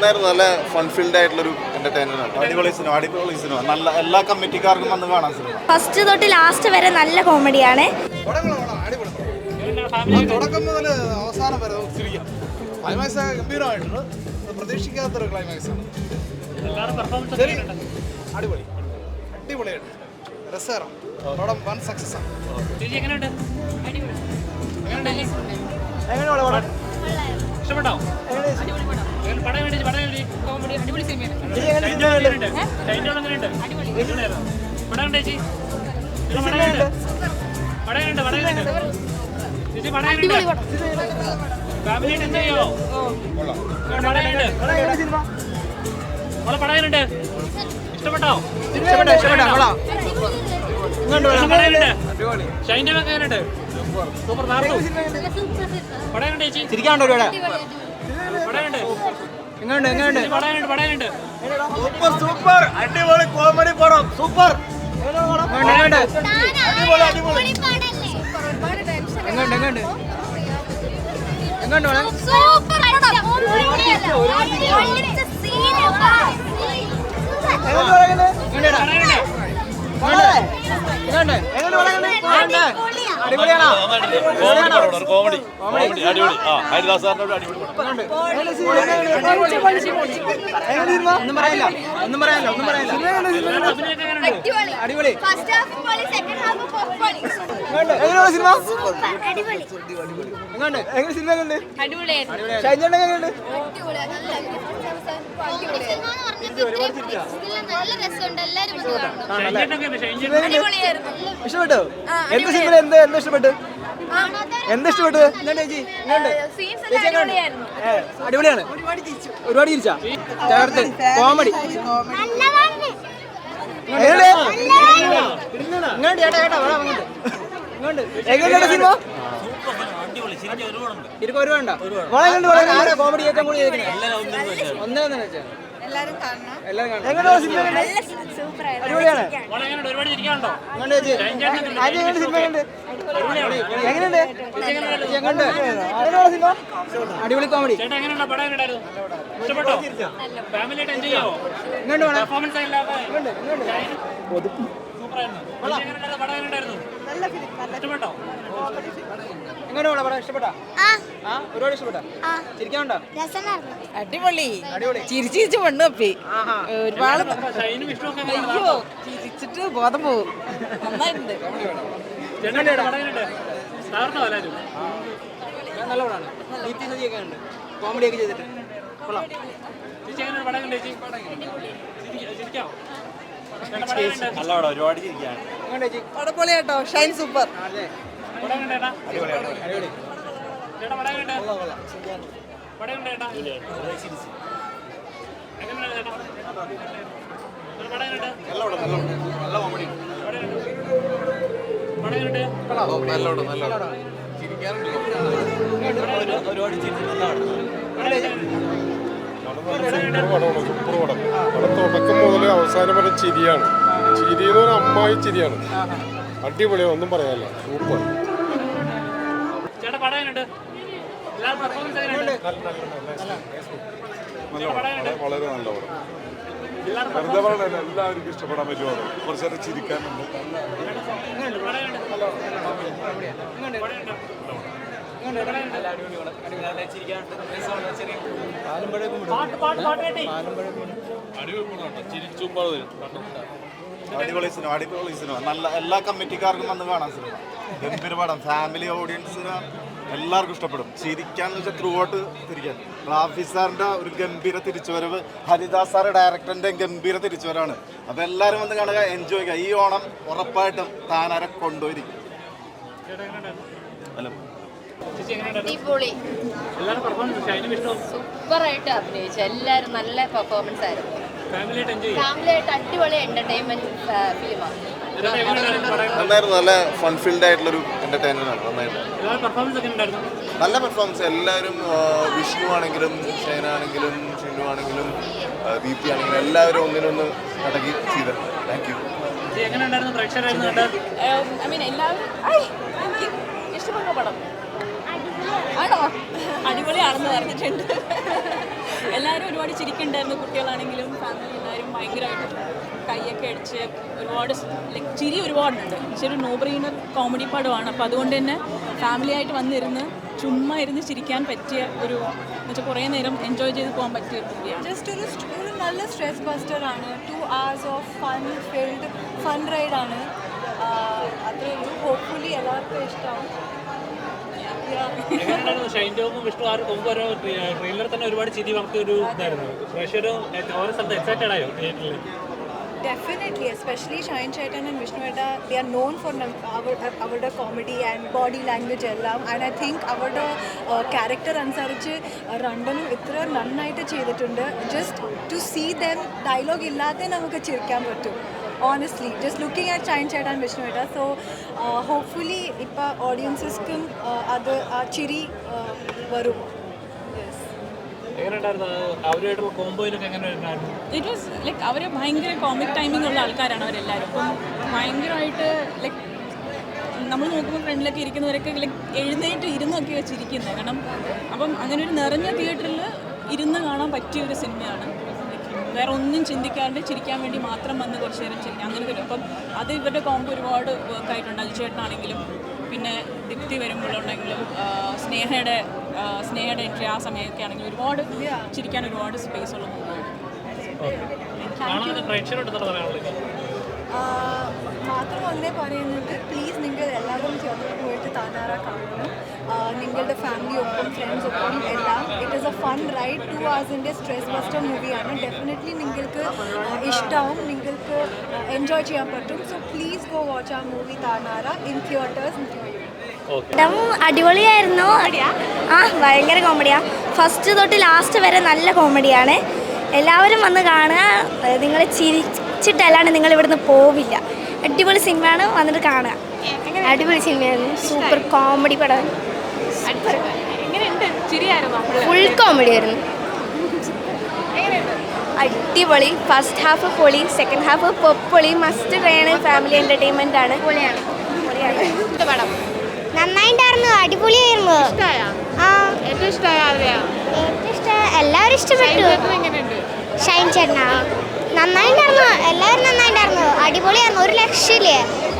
നന്നായിരുന്നു നല്ല ഫൺഫിൽഡ് ആയിട്ടുള്ളൊരു എന്റർടൈനർ ആണ്. അടിപൊളി സിനിമ അടിപൊളി സിനിമ നല്ല എല്ലാ കമ്മിറ്റിക്കാർക്കും വന്ന് കാണാൻ സിനിമ ഫസ്റ്റ് തൊട്ട് ലാസ്റ്റ് വരെ നല്ല കോമഡിയാണ് തുടക്കം മുതൽ അവസാനം വരെ ചിരിക്കാം. ക്ലൈമാക്സ് ഗംഭീരമായിട്ടുണ്ട്. പ്രതീക്ഷിക്കാത്തൊരു ക്ലൈമാക്സ് ആണ്. ശരി. അടിപൊളി. അടിപൊളിയായിട്ട്. രസകരം. പടം വൺ സക്സസ് ആണ്. ഇഷ്ടപ്പെട്ടോ? പടം. വേണ്ടി പടം വേണ്ടി കോമഡി അടിപൊളി സിനിമയാണ് പടം ഉണ്ട് ചേച്ചി? പടം ഉണ്ട് പടം ഉണ്ട്. പടം ഉണ്ട് ചേച്ചി പടം ഉണ്ട് ഫാമിലി ആയിട്ട് എൻജോയ് ചെയ്യോ? പടം ഉണ്ട് പടം ഉണ്ട് ഇഷ്ടപ്പെട്ടോ? ഇഷ്ടപ്പെട്ടോ? ഇഷ്ടപ്പെട്ടോ? ഷൈന്റെ എങ്ങനെയുണ്ട് സൂപ്പർ പടയുണ്ട് ചേച്ചി. ചിരിക്കാണ്ടോ ഇവിടെ പടയുണ്ട് എങ്ങനെയുണ്ട് എങ്ങനെയുണ്ട് പടയുണ്ട് പടയുണ്ട് സൂപ്പർ സൂപ്പർ. അടിപൊളി കോമഡി പടം. സൂപ്പർ. എങ്ങനെയുണ്ട് എങ്ങനെയുണ്ട് എങ്ങനെയുണ്ട് എങ്ങനെയുണ്ട് മോളെ? സൂപ്പർ. എങ്ങനെയുണ്ട്? കോമഡി കോമഡി അടിപൊളി. ആ ഹരിദാസ് സാറിനോട് അടിപൊളി ഒന്നും പറയാനില്ല ഒന്നും പറയാനില്ല ഒന്നും പറയാനില്ല അടിപൊളി. ഫസ്റ്റ് ഹാഫ് പൊളി സെക്കൻഡ് ഹാഫ് പൊളി. എങ്ങനെയുണ്ട്? സിനിമ? എങ്ങനെ സിനിമ എങ്ങനെയുണ്ട്? ഷൈജ് എങ്ങനെയുണ്ട്? ഇഷ്ടപ്പെട്ടോ? എന്ത് സിനിമ എന്ത് എന്താ ഇഷ്ടപ്പെട്ടു? എന്ത് ഇഷ്ടപ്പെട്ടു? ചേച്ചി അടിപൊളിയാണ്. ഒരുപാട് ചിരിച്ചാ. ചേർത്ത് കോമഡി എങ്ങനെയുണ്ട് സിനിമ? ഇരിക്കും ഒരുപാടുണ്ടോ വളരെ ആരാ കോമഡി ഏറ്റവും കൂടുതൽ ചെയ്തിരിക്കുന്നത്? ഒന്നേ ഒന്നേ വെച്ചാ? എല്ലാരും കാണണം. അടിപൊളിയാണ്. ഒരുപാട് അടിപൊളി കോമഡി ഇങ്ങോട്ട് വേണം പടം ഇഷ്ടപ്പെട്ടോ? ഒരുപാട് ഇഷ്ടപ്പെട്ടാ? ചിരിക്കാനുണ്ടോ? അടിപൊളി. അടിപൊളി. ചിരിച്ച് ചിരിച്ച് മണ്ണ് തപ്പി. ഒരുപാട് അയ്യോ ചിരിച്ചിട്ട് ബോധം പോകും നന്നായിട്ടുണ്ട്. ചേട്ടാ പടം എങ്ങനെയുണ്ട്? തകർന്നോ എല്ലാവരും ഞാൻ നല്ല പടമാണ് ദീപ്തി സതിയൊക്കെ ഉണ്ട്. കോമഡി ഒക്കെ ചെയ്തിട്ട്. കൊള്ളാം. ചേച്ചി എങ്ങനെയുണ്ട്? പടം കണ്ടു ചേച്ചി? ചിരിക്ക- ചിരിക്കാമോ ചേട്ടാ പടം എങ്ങനെയുണ്ട് നല്ല പടം ഒരുപാട് ചിരിക്കാണ് പടപ്പൊളി കേട്ടോ ഷൈൻ സൂപ്പർ ഒരുപാട് ചിരി നല്ല പടം സൂപ്പർ പടം പടം തുടക്കം മുതൽ അവസാനം വരെ ചിരിയാണ് ചിരി എന്ന് പറഞ്ഞാൽ അമ്മായി ചിരിയാണ് അടിപൊളിയാണ് ഒന്നും പറയാനില്ല. സൂപ്പർ വളരെ നല്ല പടം വെറുതെ പറയണ എല്ലാവർക്കും ഇഷ്ടപ്പെടാൻ പറ്റിയ പടം കുറച്ച് നേരം ചിരിക്കാനുണ്ട്. അടിപൊളി സിനിമ അടിപൊളി സിനിമ നല്ല എല്ലാ കമ്മിറ്റിക്കാർക്കും വന്ന് കാണാൻ സിനിമ ഗംഭീര പടം. ഫാമിലി ഓഡിയൻസിന് എല്ലാവർക്കും ഇഷ്ടപ്പെടും. ചിരിക്കാന്ന് വെച്ചാൽ ത്രൂ ഔട്ട് തിരിക്കാൻ. റാഫി സാറിന്റെ ഒരു ഗംഭീര തിരിച്ചുവരവ് ഹരിദാസ് സാറ് ഡയറക്ടറിന്റെ ഗംഭീര തിരിച്ചുവരവാണ്. അപ്പൊ എല്ലാവരും വന്ന് കാണുക എൻജോയ് ചെയ്യുക. ഈ ഓണം ഉറപ്പായിട്ടും താനാരെ കൊണ്ടുപോയിരിക്കും. അല്ല? അടിപൊളി. സൂപ്പറായിട്ട് അഭിനയിച്ചു. എല്ലാവരും നല്ല പെർഫോമൻസ് ആയിരുന്നു. ഫാമിലി എൻജോയ് ചെയ്യും? അടിപൊളി എന്റർടൈൻമെന്റ് ഫിലിമാണ് നന്നായിരുന്നു. നല്ല ഫൺഫിൽഡ് ആയിട്ടുള്ളൊരു എന്റർടൈനർ ആണ്. നന്നായിരുന്നു. നല്ല പെർഫോമൻസ് എല്ലാവരും വിഷ്ണു ആണെങ്കിലും ഷൈന ആണെങ്കിലും ഷിനു ആണെങ്കിലും ദീപ്തി ആണെങ്കിലും എല്ലാവരും ഒന്നിനൊന്ന് അടക്കി ചെയ്ത്. താങ്ക് യു ഐ മീൻ എല്ലാവരും ഇഷ്ടപ്പെട്ട പടം. ആണോ അടിപൊളിയാണെന്ന് പറഞ്ഞിട്ടുണ്ട് എല്ലാവരും ഒരുപാട് ചിരിക്കുന്നുണ്ടായിരുന്നു കുട്ടികളാണെങ്കിലും ഫാമിലി എല്ലാവരും ഭയങ്കരമായിട്ട് കൈയൊക്കെ അടിച്ച് ഒരുപാട് ലൈക്ക് ചിരി ഒരുപാടുണ്ട്. പക്ഷെ ഒരു നോ ബ്രെയിനർ കോമഡി പടമാണ്. അപ്പോൾ അതുകൊണ്ട് തന്നെ ഫാമിലി ആയിട്ട് വന്നിരുന്ന് ചുമ്മാ ഇരുന്ന് ചിരിക്കാൻ പറ്റിയ ഒരു എന്നുവെച്ചാൽ കുറേ നേരം എൻജോയ് ചെയ്ത് പോകാൻ പറ്റിയ മൂവിയാണ് ജസ്റ്റ് ഒരു ഒരു നല്ല സ്ട്രെസ് ബസ്റ്റർ ആണ്. Two hours of fun filled fun ride ആണ്. ഉള്ളൂ. ഹോപ്പ്ഫുള്ളി എല്ലാവർക്കും ഇഷ്ടമാവും. വിഷ്ണു ഒരു ട്രെയിലർ തന്നെ ഒരുപാട് നമുക്ക് ഒരു എക്സൈറ്റഡ് ആയോ ഡെഫിനറ്റ്ലി എസ്പെഷ്യലി ഷൈൻ ചേട്ടൻ ആൻഡ് വിഷ്ണു ഏട്ട ദേ ആർ നോൺ ഫോർ അവരുടെ കോമഡി ആൻഡ് ബോഡി ലാംഗ്വേജ് എല്ലാം. ആൻഡ് ഐ തിങ്ക് അവരുടെ ക്യാരക്ടർ അനുസരിച്ച് രണ്ടനും ഇത്ര നന്നായിട്ട് ചെയ്തിട്ടുണ്ട്. Just to see them dialogue ഇല്ലാതെ നമുക്ക് ചിരിക്കാൻ പറ്റും. Honestly just looking at Shine ചേട്ടൻ വിഷ്ണു ഏട്ടാ സോ ഹോപ്പ്ഫുള്ളി ഇപ്പോൾ ഓഡിയൻസസ്ക്കും അത് ആ ചിരി വരും ഇറ്റ് വാസ് ലൈക്ക് അവർ ഭയങ്കര കോമിക് ടൈമിംഗ് ഉള്ള ആൾക്കാരാണ് അവരെല്ലാവരും അപ്പം ഭയങ്കരമായിട്ട് ലൈക്ക് നമ്മൾ നോക്കുമ്പോൾ ഫ്രണ്ടിലൊക്കെ ഇരിക്കുന്നവരൊക്കെ ലൈക്ക് എഴുന്നേറ്റ് ഇരുന്നൊക്കെ വെച്ചിരിക്കുന്നത് കാരണം അപ്പം അങ്ങനെ ഒരു നിറഞ്ഞ തിയേറ്ററിൽ ഇരുന്ന് കാണാൻ പറ്റിയ ഒരു സിനിമയാണ്. വേറെ ഒന്നും ചിന്തിക്കാണ്ട് ചിരിക്കാൻ വേണ്ടി മാത്രം വന്ന് കുറച്ച് നേരം ചിരിക്കാം അങ്ങനത്തെ ഒരു അപ്പം അത് ഇവരുടെ കോമ്പോ ഒരുപാട് വർക്കായിട്ടുണ്ട് അജിച്ചേട്ടനാണെങ്കിലും പിന്നെ ദീപ്തി വരുമ്പോഴുണ്ടെങ്കിലും സ്നേഹയുടെ സ്നേഹയുടെ എൻട്രി ആ സമയമൊക്കെ ആണെങ്കിൽ ഒരുപാട് ചിരിക്കാൻ ഒരുപാട് സ്പേസ് ഉള്ള മാത്രം ഒന്നേ പറയുന്നത് പ്ലീസ് നിങ്ങൾ എല്ലാവരും ചേർന്ന് പോയിട്ട് താനാറ കാണണം. നിങ്ങളുടെ ഫാമിലി ഒപ്പം ഫ്രണ്ട്സ് ഒപ്പം എല്ലാം. It is a fun ride two അവേഴ്സിന്റെ stress buster മൂവിയാണ് ഡെഫിനറ്റ്ലി നിങ്ങൾക്ക് ഇഷ്ടമാവും നിങ്ങൾക്ക് എൻജോയ് ചെയ്യാൻ പറ്റും. സോ പ്ലീസ് ഗോ വാച്ച് ആ മൂവി താനാറ ഇൻ തിയേറ്റേഴ്സ് പടം അടിപൊളിയായിരുന്നു. ആ? ഭയങ്കര കോമഡിയാ ഫസ്റ്റ് തൊട്ട് ലാസ്റ്റ് വരെ നല്ല കോമഡിയാണ് എല്ലാവരും വന്ന് കാണുക. നിങ്ങൾ ചിരിച്ചിട്ടല്ലാണ്ട് നിങ്ങൾ ഇവിടുന്ന് പോവില്ല. അടിപൊളി സിനിമയാണ് വന്നിട്ട് കാണുക. അടിപൊളി സിനിമയായിരുന്നു സൂപ്പർ കോമഡി പടം. ഫുൾ കോമഡി ആയിരുന്നു. അടിപൊളി. ഫസ്റ്റ് ഹാഫ് പൊളി സെക്കൻഡ് ഹാഫ് പൊപ്പൊളി മസ്റ്റ് വേണം ഫാമിലി എന്റർടൈൻമെന്റ് ആണ്. നന്നായിട്ടായിരുന്നു അടിപൊളിയായിരുന്നു. എല്ലാവരും ഇഷ്ടപ്പെട്ടു. ഷൈൻ ചേട്ടനാ നന്നായിട്ടായിരുന്നു എല്ലാവരും നന്നായിട്ടായിരുന്നു അടിപൊളിയായിരുന്നു. ഒരു ലക്ഷ്യമില്ലേ?